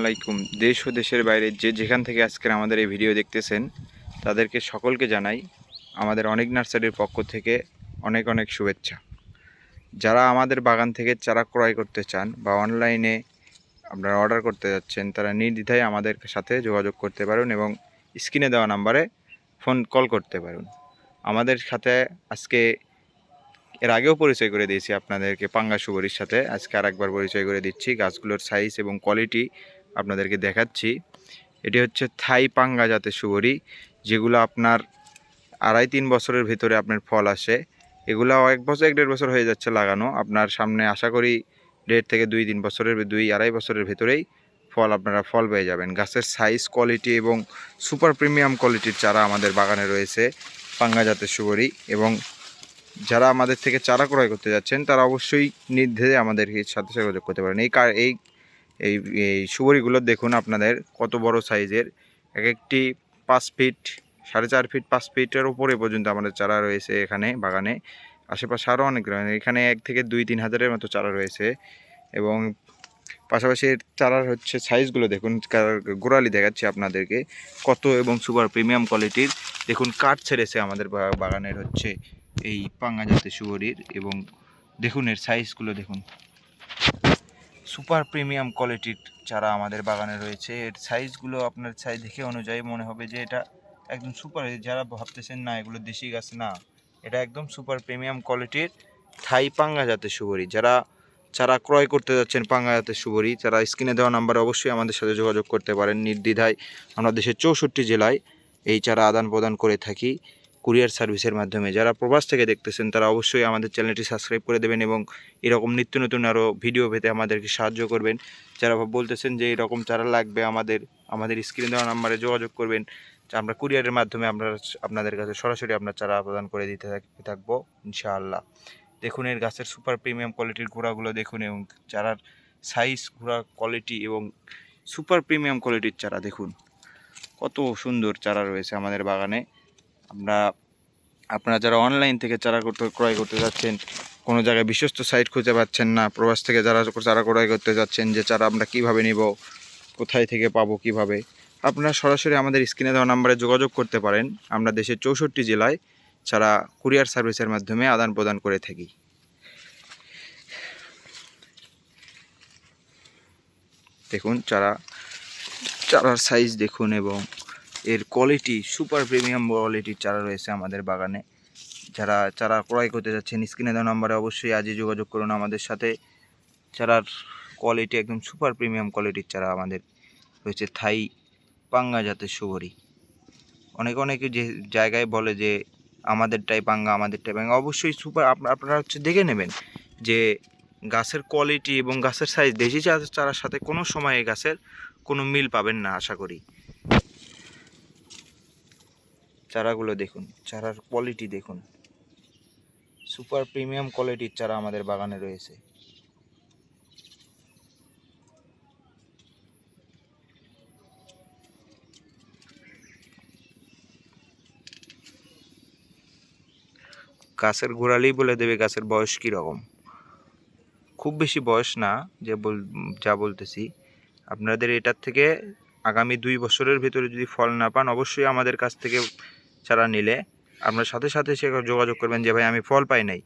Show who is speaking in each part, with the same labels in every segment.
Speaker 1: আলাইকুম দেশ ও দেশের বাইরে যে যেখান থেকে আজকের আমাদের এই ভিডিও দেখতেছেন, তাদেরকে সকলকে জানাই আমাদের অনেক নার্সারির পক্ষ থেকে অনেক অনেক শুভেচ্ছা। যারা আমাদের বাগান থেকে চারা ক্রয় করতে চান বা অনলাইনে আপনারা অর্ডার করতে যাচ্ছেন, তারা নির্দ্বিধায় আমাদের সাথে যোগাযোগ করতে পারেন এবং স্ক্রিনে দেওয়া নাম্বারে ফোন কল করতে পারুন। আমাদের সাথে আজকে এর আগেও পরিচয় করে দিয়েছি আপনাদেরকে পাঙ্গা সুগরির সাথে। আজকে আরেকবার পরিচয় করে দিচ্ছি। গাছগুলোর সাইজ এবং কোয়ালিটি আপনাদেরকে দেখাচ্ছি। এটি হচ্ছে থাই পাঙ্গা জাতের সুগরি যেগুলো আপনার আড়াই তিন বছরের ভিতরে আপনার ফল আসে। এগুলো এক বছর, এক দেড় বছর হয়ে যাচ্ছে লাগানো। আপনার সামনে আশা করি দেড় থেকে দুই, তিন বছরের, দুই, আড়াই বছরের ভেতরেই ফল আপনারা ফল পেয়ে যাবেন। গাছের সাইজ কোয়ালিটি এবং সুপার প্রিমিয়াম কোয়ালিটির চারা আমাদের বাগানে রয়েছে পাঙ্গা জাতের সুগরি এবং যারা আমাদের থেকে চারা ক্রয় করতে যাচ্ছেন, তারা অবশ্যই নির্দ্বিধায় আমাদেরকে সাথে যোগাযোগ করতে পারেন। এই এই এই এই সুবরিগুলো দেখুন আপনাদের কত বড় সাইজের। এক একটি পাঁচ ফিট, সাড়ে চার ফিট, পাঁচ ফিটের উপরে পর্যন্ত আমাদের চারা রয়েছে এখানে বাগানে। আশেপাশে আরও অনেক এখানে এক থেকে দুই, তিন হাজারের মতো চারা রয়েছে এবং পাশাপাশি চারার হচ্ছে সাইজগুলো দেখুন গোড়ালি দেখাচ্ছি আপনাদেরকে। কত এবং সুপার প্রিমিয়াম কোয়ালিটির। দেখুন কাঠ ছেড়েছে আমাদের বাগানের হচ্ছে এই পাঙ্গা জাতের সুগরির এবং দেখুন এর সাইজগুলো দেখুন। সুপার প্রিমিয়াম কোয়ালিটির চারা আমাদের বাগানে রয়েছে। এর সাইজগুলো আপনার সাইজ দেখে অনুযায়ী মনে হবে যে এটা একদম সুপার যারা ভাবতেছেন, না, এগুলো দেশি গাছ না। এটা একদম সুপার প্রিমিয়াম কোয়ালিটির থাই পাঙ্গা জাতের সুবরি যারা চারা ক্রয় করতে যাচ্ছেন পাঙ্গা জাতের সুবরি তারা স্ক্রিনে দেওয়া নাম্বারে অবশ্যই আমাদের সাথে যোগাযোগ করতে পারেন। নির্দ্বিধায় আমরা দেশের চৌষট্টি জেলায় এই চারা আদান প্রদান করে থাকি। কুরিয়ার সার্ভিসের মাধ্যমে। যারা প্রবাস থেকে দেখতেছেন, তারা অবশ্যই আমাদের চ্যানেলটি সাবস্ক্রাইব করে দেবেন এবং এরকম নিত্য নতুন আরও ভিডিও পেতে আমাদেরকে সাহায্য করবেন। যারা বলতেছেন যে এরকম চারা লাগবে আমাদের আমাদের স্ক্রিনে দেওয়া নাম্বারে যোগাযোগ করবেন। আমরা কুরিয়ারের মাধ্যমে আমরা আপনাদের কাছে সরাসরি আপনার চারা প্রদান করে দিতে থাক- থাকব, ইনশাআল্লাহ। দেখুন, এর গাছের সুপার প্রিমিয়াম কোয়ালিটির ঘোড়াগুলো দেখুন এবং চারার সাইজ ঘোড়া কোয়ালিটি এবং সুপার প্রিমিয়াম কোয়ালিটির চারা দেখুন। কত সুন্দর চারা রয়েছে আমাদের বাগানে। আমরা আপনারা যারা অনলাইন থেকে চারা করতে ক্রয় করতে যাচ্ছেন, কোনো জায়গায় বিশ্বস্ত সাইট খুঁজে পাচ্ছেন না, প্রবাস থেকে যারা চারা ক্রয় করতে যাচ্ছেন যে চারা আমরা কীভাবে নিব, কোথায় থেকে পাবো, কীভাবে, আপনারা সরাসরি আমাদের স্ক্রিনে দেওয়া নাম্বারে যোগাযোগ করতে পারেন। আমরা দেশের চৌষট্টি জেলায় চারা কুরিয়ার সার্ভিসের মাধ্যমে আদান প্রদান করে থাকি। দেখুন, চারা চারার সাইজ দেখুন এবং এর কোয়ালিটি সুপার প্রিমিয়াম কোয়ালিটির চারা রয়েছে আমাদের বাগানে। যারা চারা ক্রয় করতে যাচ্ছেন, স্ক্রিনে দেওয়া নাম্বারে অবশ্যই আজই যোগাযোগ করুন আমাদের সাথে। চারার কোয়ালিটি একদম সুপার প্রিমিয়াম কোয়ালিটির চারা আমাদের রয়েছে থাই পাঙ্গা জাতের সুগরি। অনেক অনেকে যে জায়গায় বলে যে আমাদেরটাই পাঙ্গা আমাদেরটাই পাঙ্গা, অবশ্যই সুপার আপনারা হচ্ছে দেখে নেবেন যে গাছের কোয়ালিটি এবং গাছের সাইজ দেশি চারার সাথে কোনো সময় গাছের কোনো মিল পাবেন না, আশা করি। চারাগুলো দেখুন, চারার কোয়ালিটি দেখুন। সুপার প্রিমিয়াম কোয়ালিটির চারা আমাদের বাগানে রয়েছে। গাছের গোড়ালেই বলে দেবে গাছের বয়স কীরকম খুব বেশি বয়স না, যে বল, যা বলতেছি। আপনাদের এটার থেকে আগামী দুই বছরের ভিতরে যদি ফল না পান, অবশ্যই আমাদের কাছ থেকে চারা নিলে আপনার সাথে সাথে সে যোগাযোগ করবেন যে, ভাই, আমি ফল পাই নাই।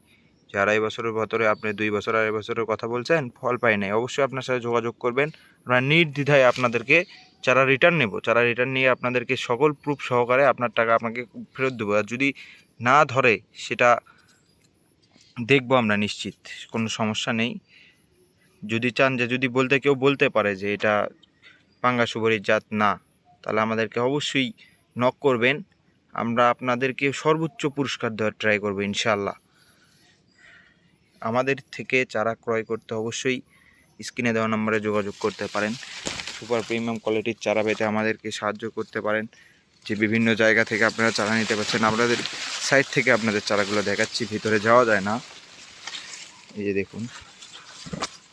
Speaker 1: যে আড়াই বছরের ভেতরে আপনি দুই বছর আড়াই বছরের কথা বলছেন, ফল পাই নাই। অবশ্যই আপনার সাথে যোগাযোগ করবেন। আমরা নির্দ্বিধায় আপনাদেরকে চারা রিটার্ন নেব চারা রিটার্ন নিয়ে আপনাদেরকে সকল প্রুফ সহকারে আপনার টাকা আপনাকে ফেরত দেবো। আর যদি না ধরে, সেটা দেখব আমরা নিশ্চিত, কোনো সমস্যা নেই। যদি চান যে, যদি বলতে কেউ বলতে পারে যে, এটা পাঙ্গা সুবরির জাত না, তাহলে আমাদেরকে অবশ্যই নক করবেন। আমরা আপনাদেরকে সর্বোচ্চ পুরস্কার দেওয়ার ট্রাই করব ইনশাল্লাহ আমাদের থেকে চারা ক্রয় করতে অবশ্যই স্ক্রিনে দেওয়া নম্বরে যোগাযোগ করতে পারেন। সুপার প্রিমিয়াম কোয়ালিটির চারা পেতে আমাদেরকে সাহায্য করতে পারেন। যে বিভিন্ন জায়গা থেকে আপনারা চারা নিতে পারছেন আপনাদের সাইড থেকে আপনাদের চারাগুলো দেখাচ্ছি, ভিতরে যাওয়া যায় না। এই যে দেখুন,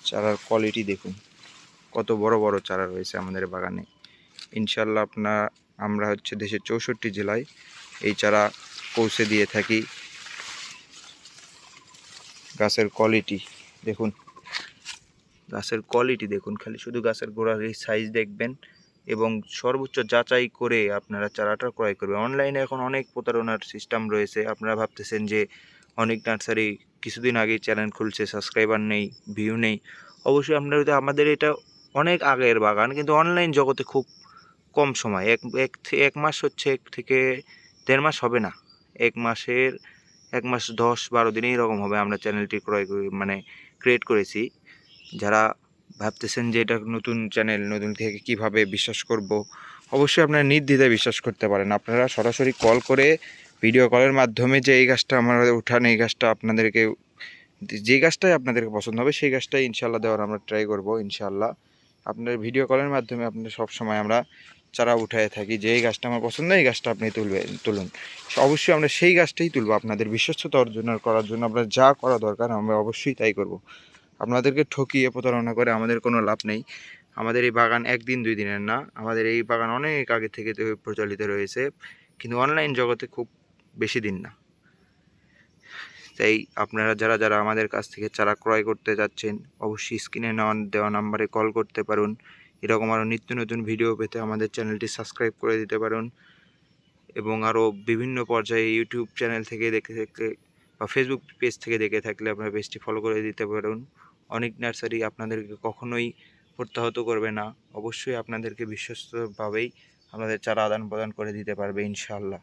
Speaker 1: চারার কোয়ালিটি দেখুন। কত বড় বড় চারা রয়েছে আমাদের বাগানে। ইনশাল্লাহ আপনার আমরা হচ্ছে দেশের চৌষট্টি জেলায় এই চারা পৌঁছে দিয়ে থাকি। গাছের কোয়ালিটি দেখুন। গাছের কোয়ালিটি দেখুন, খালি শুধু গাছের গোড়ার এই সাইজ দেখবেন এবং সর্বোচ্চ যাচাই করে আপনারা চারাটা ক্রয় করবেন। অনলাইনে এখন অনেক প্রতারণার সিস্টেম রয়েছে। আপনারা ভাবতেছেন যে অনেক নার্সারি কিছুদিন আগেই চ্যানেল খুলছে সাবস্ক্রাইবার নেই ভিউ নেই। অবশ্যই আপনারা আমাদের এটা অনেক আগের বাগান, কিন্তু অনলাইন জগতে খুব কম সময়। এক এক এক মাস হচ্ছে, এক থেকে দেড় মাস হবে না। এক মাসের, এক মাস দশ বারো দিনে এরকম হবে আমরা চ্যানেলটি ক্রয় করি মানে ক্রিয়েট করেছি। যারা ভাবতেছেন যে এটা নতুন চ্যানেল, নতুন থেকে কীভাবে বিশ্বাস করব, অবশ্যই আপনারা নির্দ্বিধায় বিশ্বাস করতে পারেন। আপনারা সরাসরি কল করে ভিডিও কলের মাধ্যমে যে এই গাছটা আমার উঠান, এই গাছটা আপনাদেরকে, যে গাছটাই আপনাদেরকে পছন্দ হবে, সেই গাছটাই ইনশাল্লাহ দেওয়ার আমরা ট্রাই করব ইনশাল্লাহ আপনার ভিডিও কলের মাধ্যমে আপনার সব সময় আমরা চারা উঠায় থাকি যে এই গাছটা আমার পছন্দ, এই গাছটা আপনি তুলবে, তুলুন। অবশ্যই আমরা সেই গাছটাই তুলব, আপনাদের বিশ্বস্ততা অর্জন করার জন্য আমরা যা করা দরকার আমরা অবশ্যই তাই করব। আপনাদেরকে ঠকিয়ে প্রতারণা করে আমাদের কোনো লাভ নেই। আমাদের এই বাগান একদিন দুই দিনের না, আমাদের এই বাগান অনেক আগে থেকে প্রচলিত রয়েছে, কিন্তু অনলাইন জগতে খুব বেশি দিন না। তাই আপনারা যারা যারা আমাদের কাছ থেকে চারা ক্রয় করতে যাচ্ছেন, অবশ্যই স্ক্রিনে নেওয়া, দেওয়া নাম্বারে কল করতে পারুন। এরকম আরও নিত্য নতুন ভিডিও পেতে আমাদের চ্যানেলটি সাবস্ক্রাইব করে দিতে পারুন। এবং আরও বিভিন্ন পর্যায়ে ইউটিউব চ্যানেল থেকে দেখে থাকলে বা ফেসবুক পেজ থেকে দেখে থাকলে আপনার পেজটি ফলো করে দিতে পারুন। অনেক নার্সারি আপনাদেরকে কখনোই প্রত্যাহত করবে না। অবশ্যই আপনাদেরকে বিশ্বস্তভাবেই আমাদের চারা আদান প্রদান করে দিতে পারবে ইনশাআল্লাহ।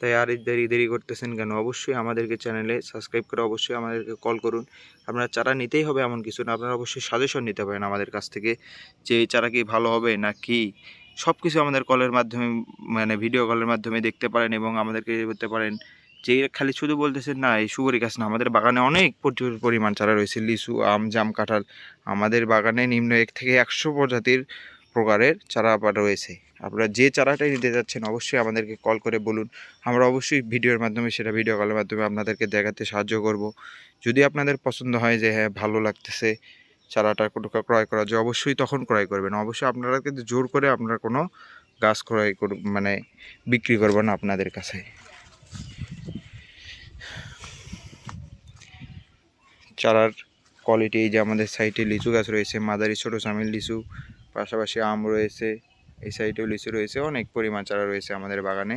Speaker 1: তাই আর দেরি দেরি করতেছেন কেন? অবশ্যই আমাদেরকে চ্যানেলে সাবস্ক্রাইব করে অবশ্যই আমাদেরকে কল করুন। আপনারা চারা নিতেই হবে এমন কিছু না, আপনারা অবশ্যই সাজেশন নিতে পারেন আমাদের কাছ থেকে যে এই চারা কি ভালো হবে না কি। সব কিছু আমাদের কলের মাধ্যমে মানে ভিডিও কলের মাধ্যমে দেখতে পারেন এবং আমাদেরকে করতে পারেন। যে খালি শুধু বলতেছেন, না, এই সুগরি গাছ না। আমাদের বাগানে অনেক প্রচুর পরিমাণ চারা রয়েছে, লিচু, আম, জাম, কাঁঠাল। আমাদের বাগানে নিম্ন এক থেকে একশো প্রজাতির প্রকারের চারা আবার রয়েছে। আপনারা যে চারাটাই নিতে যাচ্ছেন, অবশ্যই আমাদেরকে কল করে বলুন। আমরা অবশ্যই ভিডিওর মাধ্যমে, সেটা ভিডিও কলের মাধ্যমে আপনাদেরকে দেখাতে সাহায্য করব। যদি আপনাদের পছন্দ হয় যে হ্যাঁ ভালো লাগতেছে চারাটা কোনো ক্রয় করা যায় অবশ্যই তখন ক্রয় করবেন। অবশ্যই আপনারা কিন্তু জোর করে আপনারা কোনো গাছ ক্রয় কর মানে বিক্রি করব না আপনাদের কাছে। চারার কোয়ালিটি এই যে আমাদের সাইডে লিচু গাছ রয়েছে মাদারি ছোটো চামিল লিচু পাশাপাশি আম রয়েছে, এই সাইডেও লিচু রয়েছে, অনেক পরিমাণ চারা রয়েছে আমাদের বাগানে।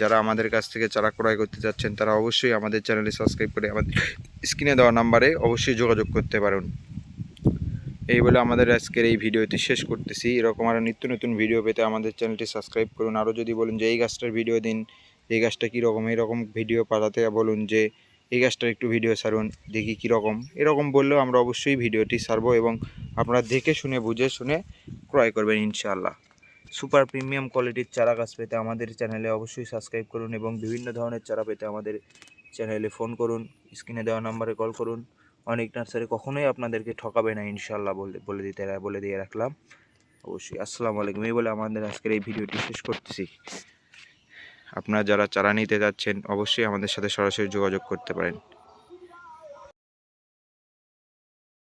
Speaker 1: যারা আমাদের কাছ থেকে চারা ক্রয় করতে যাচ্ছেন, তারা অবশ্যই আমাদের চ্যানেলে সাবস্ক্রাইব করে আমাদের স্ক্রিনে দেওয়া নাম্বারে অবশ্যই যোগাযোগ করতে পারুন। এই বলে আমাদের আজকের এই ভিডিওটি শেষ করতেছি। এরকম আরও নিত্য নতুন ভিডিও পেতে আমাদের চ্যানেলটি সাবস্ক্রাইব করুন। আরও যদি বলেন যে, এই গাছটার ভিডিও দিন, এই গাছটা কীরকম এইরকম ভিডিও পাঠাতে বলুন যে, এই গাছটার একটু ভিডিও ছাড়ুন, দেখি কীরকম এরকম বললেও আমরা অবশ্যই ভিডিওটি ছাড়বো এবং আপনারা দেখে শুনে, বুঝে শুনে ক্রয় করবেন ইনশাআল্লাহ। সুপার প্রিমিয়াম কোয়ালিটির চারা গাছ পেতে আমাদের চ্যানেলে অবশ্যই সাবস্ক্রাইব করুন এবং বিভিন্ন ধরনের চারা পেতে আমাদের চ্যানেলে ফোন করুন, স্ক্রিনে দেওয়া নাম্বারে কল করুন। অনেক নার্সারি কখনোই আপনাদেরকে ঠকাবে না ইনশাআল্লাহ বলে বলে দিতে, বলে দিয়ে রাখলাম। অবশ্যই, আসসালামু আলাইকুম। এই বলে আমাদের আজকের এই ভিডিওটি শেষ করতেছি। আপনারা যারা চারা নিতে যাচ্ছেন, অবশ্যই আমাদের সাথে সরাসরি যোগাযোগ করতে পারেন।